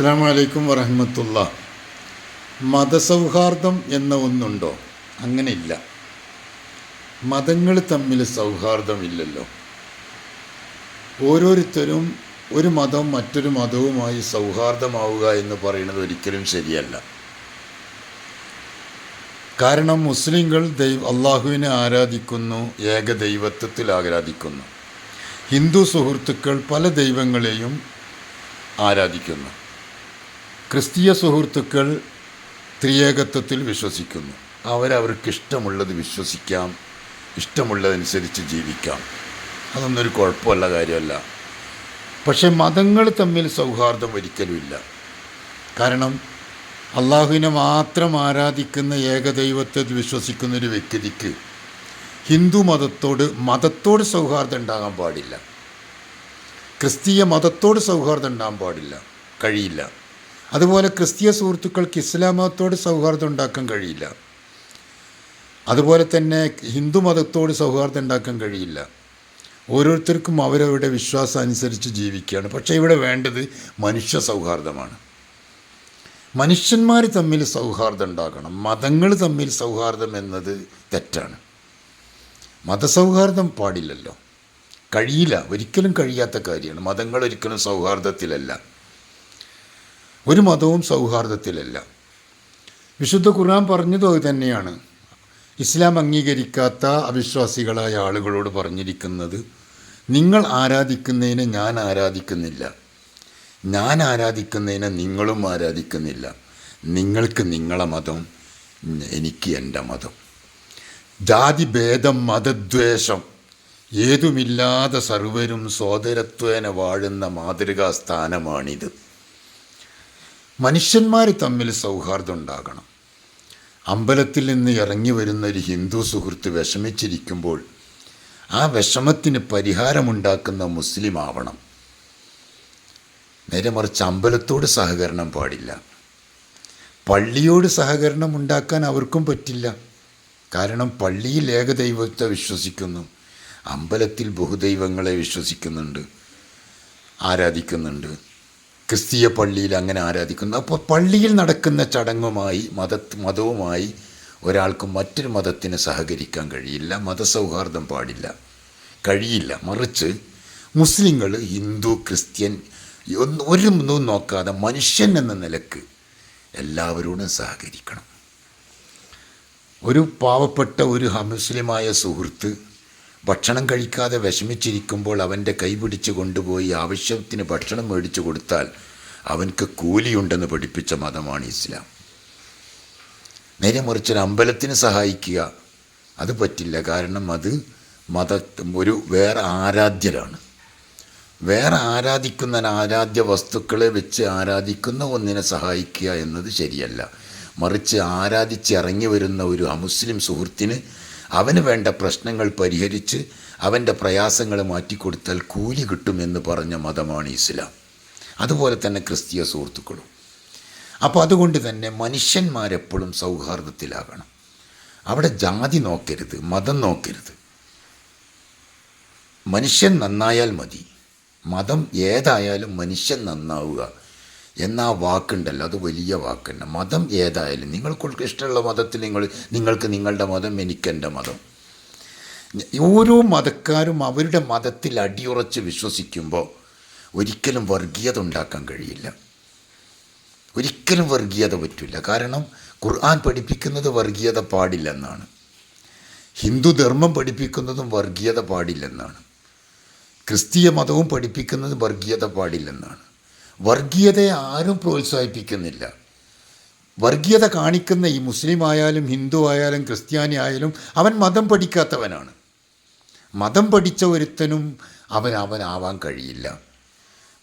അസ്സാം വരഹമത്തുള്ള മതസൗഹാർദ്ദം എന്ന ഒന്നുണ്ടോ? അങ്ങനെയില്ല. മതങ്ങൾ തമ്മിൽ സൗഹാർദ്ദമില്ലല്ലോ. ഓരോരുത്തരും ഒരു മതം മറ്റൊരു മതവുമായി സൗഹാർദ്ദമാവുക എന്ന് പറയുന്നത് ഒരിക്കലും ശരിയല്ല. കാരണം മുസ്ലിങ്ങൾ ദൈവ അള്ളാഹുവിനെ ആരാധിക്കുന്നു ഏക ദൈവത്വത്തിൽ ആരാധിക്കുന്നു. ഹിന്ദു സുഹൃത്തുക്കൾ പല ദൈവങ്ങളെയും ആരാധിക്കുന്നു. ക്രിസ്തീയ സുഹൃത്തുക്കൾ ത്രിയേകത്വത്തിൽ വിശ്വസിക്കുന്നു. അവരവർക്ക് ഇഷ്ടമുള്ളത് വിശ്വസിക്കാം ഇഷ്ടമുള്ളതനുസരിച്ച് ജീവിക്കാം. അതൊന്നും ഒരു കുഴപ്പമുള്ള കാര്യമല്ല. പക്ഷേ മതങ്ങൾ തമ്മിൽ സൗഹാർദ്ദം ഒരിക്കലുമില്ല. കാരണം അള്ളാഹുവിനെ മാത്രം ആരാധിക്കുന്ന ഏകദൈവത്തെ വിശ്വസിക്കുന്ന ഒരു വ്യക്തിക്ക് ഹിന്ദു മതത്തോട് മതത്തോട് സൗഹാർദ്ദം ഉണ്ടാകാൻ പാടില്ല. ക്രിസ്തീയ മതത്തോട് സൗഹാർദ്ദം ഉണ്ടാകാൻ പാടില്ല. കഴിയില്ല. അതുപോലെ ക്രിസ്തീയ സുഹൃത്തുക്കൾക്ക് ഇസ്ലാമത്തോട് സൗഹാർദ്ദം ഉണ്ടാക്കാൻ കഴിയില്ല. അതുപോലെ തന്നെ ഹിന്ദു മതത്തോട് സൗഹാർദ്ദം ഉണ്ടാക്കാൻ കഴിയില്ല. ഓരോരുത്തർക്കും അവരവരുടെ വിശ്വാസം അനുസരിച്ച് ജീവിക്കുകയാണ്. പക്ഷേ ഇവിടെ വേണ്ടത് മനുഷ്യ സൗഹാർദ്ദമാണ്. മനുഷ്യന്മാർ തമ്മിൽ സൗഹാർദ്ദം ഉണ്ടാക്കണം മതങ്ങൾ തമ്മിൽ സൗഹാർദ്ദം എന്നത് തെറ്റാണ്. മതസൗഹാർദ്ദം പാടില്ലല്ലോ. കഴിയില്ല. ഒരിക്കലും കഴിയാത്ത കാര്യമാണ്. മതങ്ങൾ ഒരിക്കലും സൗഹാർദ്ദത്തിലല്ല. ഒരു മതവും സൗഹാർദ്ദത്തിലല്ല. വിശുദ്ധ ഖുർആൻ പറഞ്ഞത് തന്നെയാണ്. ഇസ്ലാം അംഗീകരിക്കാത്ത അവിശ്വാസികളായ ആളുകളോട് പറഞ്ഞിരിക്കുന്നത് നിങ്ങൾ ആരാധിക്കുന്നതിനെ ഞാൻ ആരാധിക്കുന്നില്ല. ഞാൻ ആരാധിക്കുന്നതിനെ നിങ്ങളും ആരാധിക്കുന്നില്ല. നിങ്ങൾക്ക് നിങ്ങളെ മതം എനിക്ക് എന്റെ മതം. ജാതിഭേദം മതദ്വേഷം ഏതുമില്ലാതെ സർവരും സോദരത്വേന വാഴുന്ന മാതൃകാ സ്ഥാനമാണിത്. മനുഷ്യന്മാർ തമ്മിൽ സൗഹാർദ്ദം ഉണ്ടാകണം അമ്പലത്തിൽ നിന്ന് ഇറങ്ങി വരുന്ന ഒരു ഹിന്ദു സുഹൃത്ത് വിഷമിച്ചിരിക്കുമ്പോൾ ആ വിഷമത്തിന് പരിഹാരമുണ്ടാക്കുന്ന മുസ്ലിം ആവണം. നേരെ മറിച്ച് അമ്പലത്തോട് സഹകരണം പാടില്ല. പള്ളിയോട് സഹകരണം ഉണ്ടാക്കാൻ അവർക്കും പറ്റില്ല. കാരണം പള്ളിയിൽ ഏകദൈവത്തെ വിശ്വസിക്കുന്നു. അമ്പലത്തിൽ ബഹുദൈവങ്ങളെ വിശ്വസിക്കുന്നുണ്ട് ആരാധിക്കുന്നുണ്ട്. ക്രിസ്തീയ പള്ളിയിൽ അങ്ങനെ ആരാധിക്കുന്നു. അപ്പോൾ പള്ളിയിൽ നടക്കുന്ന ചടങ്ങുമായി മത മതവുമായി ഒരാൾക്ക് മറ്റൊരു മതത്തിന് സഹകരിക്കാൻ കഴിയില്ല മതസൗഹാർദ്ദം പാടില്ല കഴിയില്ല. മറിച്ച് മുസ്ലിങ്ങൾ ഹിന്ദു ക്രിസ്ത്യൻ ഒരു ഒന്നും നോക്കാതെ മനുഷ്യൻ എന്ന നിലയ്ക്ക് എല്ലാവരോടും സഹകരിക്കണം. ഒരു പാവപ്പെട്ട ഒരു മുസ്ലിമായ സുഹൃത്ത് ഭക്ഷണം കഴിക്കാതെ വിഷമിച്ചിരിക്കുമ്പോൾ അവന്റെ കൈ പിടിച്ച് കൊണ്ടുപോയി ആവശ്യത്തിന് ഭക്ഷണം മേടിച്ചു കൊടുത്താൽ അവൻക്ക് കൂലിയുണ്ടെന്ന് പഠിപ്പിച്ച മതമാണ് ഇസ്ലാം. നേരെ മറിച്ചൊരു അമ്പലത്തിന് സഹായിക്കുക അത് പറ്റില്ല. കാരണം അത് മത ഒരു വേറെ ആരാധ്യരാണ്. വേറെ ആരാധിക്കുന്ന ആരാധ്യ വസ്തുക്കളെ വെച്ച് ആരാധിക്കുന്ന ഒന്നിനെ സഹായിക്കുക എന്നത് ശരിയല്ല. മറിച്ച് ആരാധിച്ചിറങ്ങി വരുന്ന ഒരു അമുസ്ലിം സുഹൃത്തിന് അവന് വേണ്ട പ്രശ്നങ്ങൾ പരിഹരിച്ച് അവന്റെ പ്രയാസങ്ങൾ മാറ്റിക്കൊടുത്താൽ കൂലി കിട്ടുമെന്ന് പറഞ്ഞ മതമാണ് ഇസ്ലാം. അതുപോലെ തന്നെ ക്രിസ്തീയ സുഹൃത്തുക്കളും. അപ്പോൾ അതുകൊണ്ട് തന്നെ മനുഷ്യന്മാരെപ്പോഴും സൗഹാർദ്ദത്തിലാകണം. അവിടെ ജാതി നോക്കരുത് മതം നോക്കരുത്. മനുഷ്യൻ നന്നായാൽ മതി. മതം ഏതായാലും മനുഷ്യൻ നന്നാവുക. എന്നാ വാക്കുണ്ടല്ലോ? അത് വലിയ വാക്കുണ്ട്. മതം ഏതായാലും നിങ്ങൾക്ക് ഇഷ്ടമുള്ള മതത്തിൽ നിങ്ങൾ നിങ്ങൾക്ക് നിങ്ങളുടെ മതം എനിക്കെന്റെ മതം. ഓരോ മതക്കാരും അവരുടെ മതത്തിൽ അടിയുറച്ച് വിശ്വസിക്കുമ്പോൾ ഒരിക്കലും വർഗീയത ഉണ്ടാക്കാൻ കഴിയില്ല. ഒരിക്കലും വർഗീയത പറ്റില്ല കാരണം ഖുർആൻ പഠിപ്പിക്കുന്നത് വർഗീയത പാടില്ലെന്നാണ്. ഹിന്ദു ധർമ്മം പഠിപ്പിക്കുന്നതും വർഗീയത പാടില്ലെന്നാണ്. ക്രിസ്തീയ മതവും പഠിപ്പിക്കുന്നത് വർഗീയത പാടില്ലെന്നാണ്. വർഗീയതയെ ആരും പ്രോത്സാഹിപ്പിക്കുന്നില്ല. വർഗീയത കാണിക്കുന്ന ഈ മുസ്ലിം ആയാലും ഹിന്ദു ആയാലും ക്രിസ്ത്യാനി ആയാലും അവൻ മതം പഠിക്കാത്തവനാണ്. മതം പഠിച്ച ഒരുത്തനും അവൻ അവനാവാൻ കഴിയില്ല.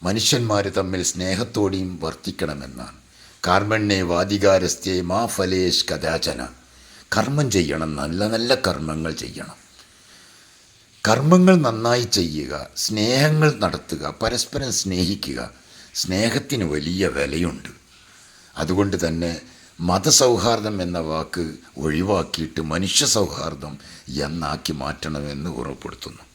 മനുഷ്യന്മാർ തമ്മിൽ സ്നേഹത്തോടെയും വർത്തിക്കണമെന്നാണ്. കാർമണ്ണെ വാദികാരസ്ഥേ മാ ഫലേഷ് കഥാചന. കർമ്മം ചെയ്യണം നല്ല നല്ല കർമ്മങ്ങൾ ചെയ്യണം. കർമ്മങ്ങൾ നന്നായി ചെയ്യുക സ്നേഹങ്ങൾ നടത്തുക പരസ്പരം സ്നേഹിക്കുക സ്നേഹത്തിന് വലിയ വിലയുണ്ട്. അതുകൊണ്ട് തന്നെ മതസൗഹാർദ്ദം എന്ന വാക്ക് ഒഴിവാക്കിയിട്ട് മനുഷ്യ സൗഹാർദ്ദം എന്നാക്കി മാറ്റണമെന്ന് ഉറപ്പെടുത്തുന്നു